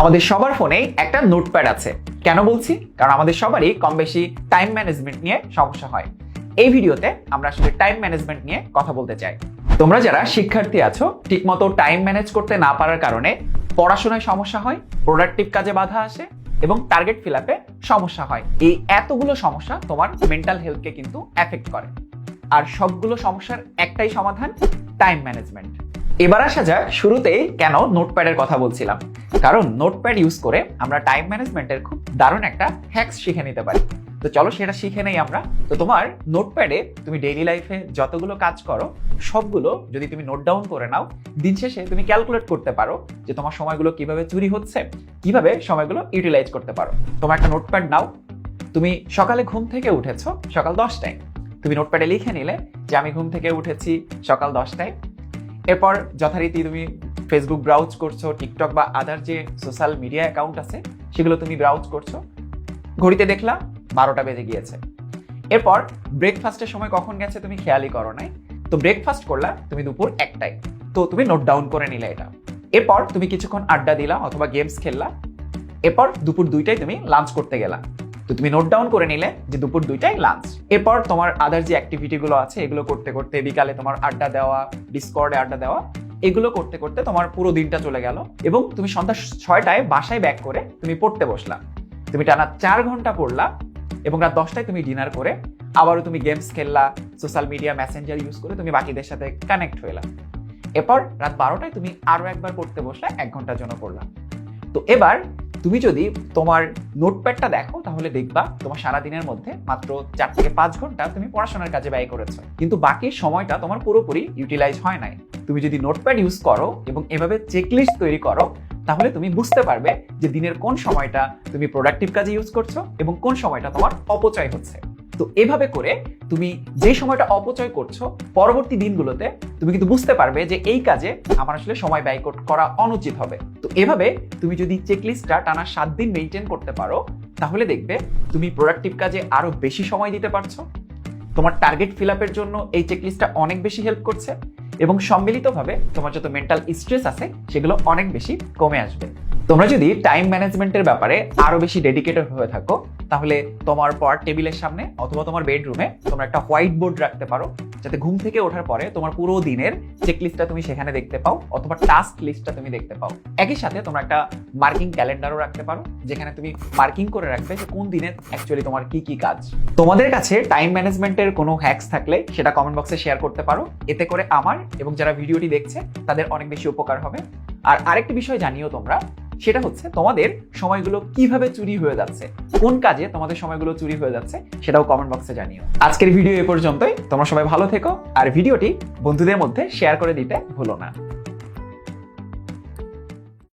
আমাদের সবার ফোনেই একটা নোটপ্যাড আছে। কেন বলছি? কারণ আমাদের সবারই কম বেশি টাইম ম্যানেজমেন্ট নিয়ে সমস্যা হয়। এই ভিডিওতে আমরা আসলে টাইম ম্যানেজমেন্ট নিয়ে কথা বলতে চাই। তোমরা যারা শিক্ষার্থী আছো, ঠিকমতো টাইম ম্যানেজ করতে না পারার কারণে পড়াশোনায় সমস্যা হয় প্রোডাক্টিভ কাজে বাধা আসে এবং টার্গেট ফিল আপে সমস্যা হয়। এই এতগুলো সমস্যা তোমার মেন্টাল হেলথকে কিন্তু এফেক্ট করে। আর সবগুলো সমস্যার একটাই সমাধান টাইম ম্যানেজমেন্ট এবার আসা যাক শুরুতেই কেন নোটপ্যাডের কথা বলছিলাম। কারণ নোটপ্যাড ইউজ করে আমরা টাইম ম্যানেজমেন্টের খুব দারুণ একটা হ্যাক্স শিখে নিতে পারি। তো চলো সেটা শিখে নেই আমরা। তো তোমার নোটপ্যাডে তুমি ডেইলি লাইফে যতগুলো কাজ করো, সবগুলো যদি তুমি নোট ডাউন করে নাও, দিন শেষে তুমি ক্যালকুলেট করতে পারো যে তোমার সময়গুলো কীভাবে চুরি হচ্ছে, কীভাবে সময়গুলো ইউটিলাইজ করতে পারো। তোমার একটা নোটপ্যাড নাও। তুমি সকালে ঘুম থেকে উঠেছো সকাল দশটায়। তুমি নোটপ্যাডে লিখে নিলে যে আমি ঘুম থেকে উঠেছি সকাল দশটায়। এরপর যথারীতি তুমি ফেসবুক ব্রাউজ করছ টিকটক বা আদার যে সোশ্যাল মিডিয়া অ্যাকাউন্ট আছে, সেগুলো তুমি ব্রাউজ করছ। ঘড়িতে দেখলা বারোটা বেজে গিয়েছে। এরপর ব্রেকফাস্টের সময় কখন গেছে তুমি খেয়ালই করো নাই। তো ব্রেকফাস্ট করলা তুমি দুপুর একটায়। তো তুমি নোট ডাউন করে নিলে এটা। এরপর তুমি কিছুক্ষণ আড্ডা দিলা অথবা গেমস খেললা। এরপর দুপুর দুইটায় তুমি লাঞ্চ করতে গেলা। তো তুমি নোট ডাউন করে নিলে যে দুপুর দুইটায় লাঞ্চ এরপর তোমার আদার যে অ্যাক্টিভিটিগুলো আছে, এগুলো করতে করতে বিকালে তোমার আড্ডা দেওয়া ডিসকর্ডে আড্ডা দেওয়া, এগুলো করতে করতে তোমার পুরো দিনটা চলে গেল এবং তুমি সন্ধ্যা ছয়টায় বাসায় ব্যাক করে তুমি পড়তে বসলা। তুমি টানা চার ঘণ্টা পড়লা এবং রাত দশটায় তুমি ডিনার করে আবারও তুমি গেমস খেললা সোশ্যাল মিডিয়া মেসেঞ্জার ইউজ করে তুমি বাকিদের সাথে কানেক্ট হইলা। এরপর রাত বারোটায় তুমি আরও একবার পড়তে বসলে, এক ঘণ্টার জন্য পড়লা। তো এবার তুমি যদি তোমার নোটপ্যাডটা দেখো, তাহলে দেখবা তোমার সারা দিনের মধ্যে মাত্র চার থেকে পাঁচ ঘণ্টা তুমি পড়াশোনার কাজে ব্যয় করেছ। কিন্তু বাকি সময়টা তোমার পুরোপুরি ইউটিলাইজ হয় নাই। তুমি যদি নোটপ্যাড ইউজ করো এবং এভাবে চেকলিস্ট তৈরি করো, তাহলে তুমি বুঝতে পারবে যে দিনের কোন সময়টা তুমি প্রোডাক্টিভ কাজে ইউজ করছ এবং কোন সময়টা তোমার অপচয় হচ্ছে। তো এভাবে করে তুমি যে সময়টা অপচয় করছ, পরবর্তী দিনগুলোতে তুমি কিন্তু বুঝতে পারবে যে এই কাজে আমার আসলে সময় ব্যয় করা অনুচিত হবে। তো এভাবে তুমি যদি চেকলিস্টটা টানা সাত দিন মেনটেন করতে পারো, তাহলে দেখবে তুমি প্রোডাক্টিভ কাজে আরও বেশি সময় দিতে পারছ। তোমার টার্গেট ফিল আপের জন্য এই চেকলিস্টটা অনেক বেশি হেল্প করছে এবং সম্মিলিতভাবে তোমার যত মেন্টাল স্ট্রেস আছে, সেগুলো অনেক বেশি কমে আসবে। তোমরা যদি টাইম ম্যানেজমেন্টের ব্যাপারে আরও বেশি ডেডিকেটেড হয়ে থাকো, তাহলে তোমার পড়ার টেবিলের সামনে অথবা তোমার বেডরুমে তোমরা একটা হোয়াইট বোর্ড রাখতে পারো, যাতে ঘুম থেকে ওঠার পরে তোমার পুরো দিনের চেকলিস্টটা তুমি সেখানে দেখতে পাও অথবা টাস্ক লিস্টটা তুমি দেখতে পাও। একই সাথে তোমরা একটা মার্কিং ক্যালেন্ডারও রাখতে পারো, যেখানে তুমি মার্কিং করে রাখবে যে কোন দিনে অ্যাকচুয়ালি তোমার কি কি কাজ। তোমাদের কাছে টাইম ম্যানেজমেন্টের কোনো হ্যাক্স থাকলে সেটা কমেন্ট বক্সে শেয়ার করতে পারো, এতে করে আমার এবং যারা ভিডিওটি দেখছে তাদের অনেক বেশি উপকার হবে। আর আরেকটি বিষয় জানিও তোমরা সেটা হচ্ছে তোমাদের সময়গুলো কীভাবে চুরি হয়ে যাচ্ছে, কোন কাজে তোমাদের সময়গুলো চুরি হয়ে যাচ্ছে সেটাও কমেন্ট বক্সে জানিও। আজকের ভিডিও এ পর্যন্তই, তোমরা সবাই ভালো থেকো, আর ভিডিওটি বন্ধুদের মধ্যে শেয়ার করে দিতে ভুলো না।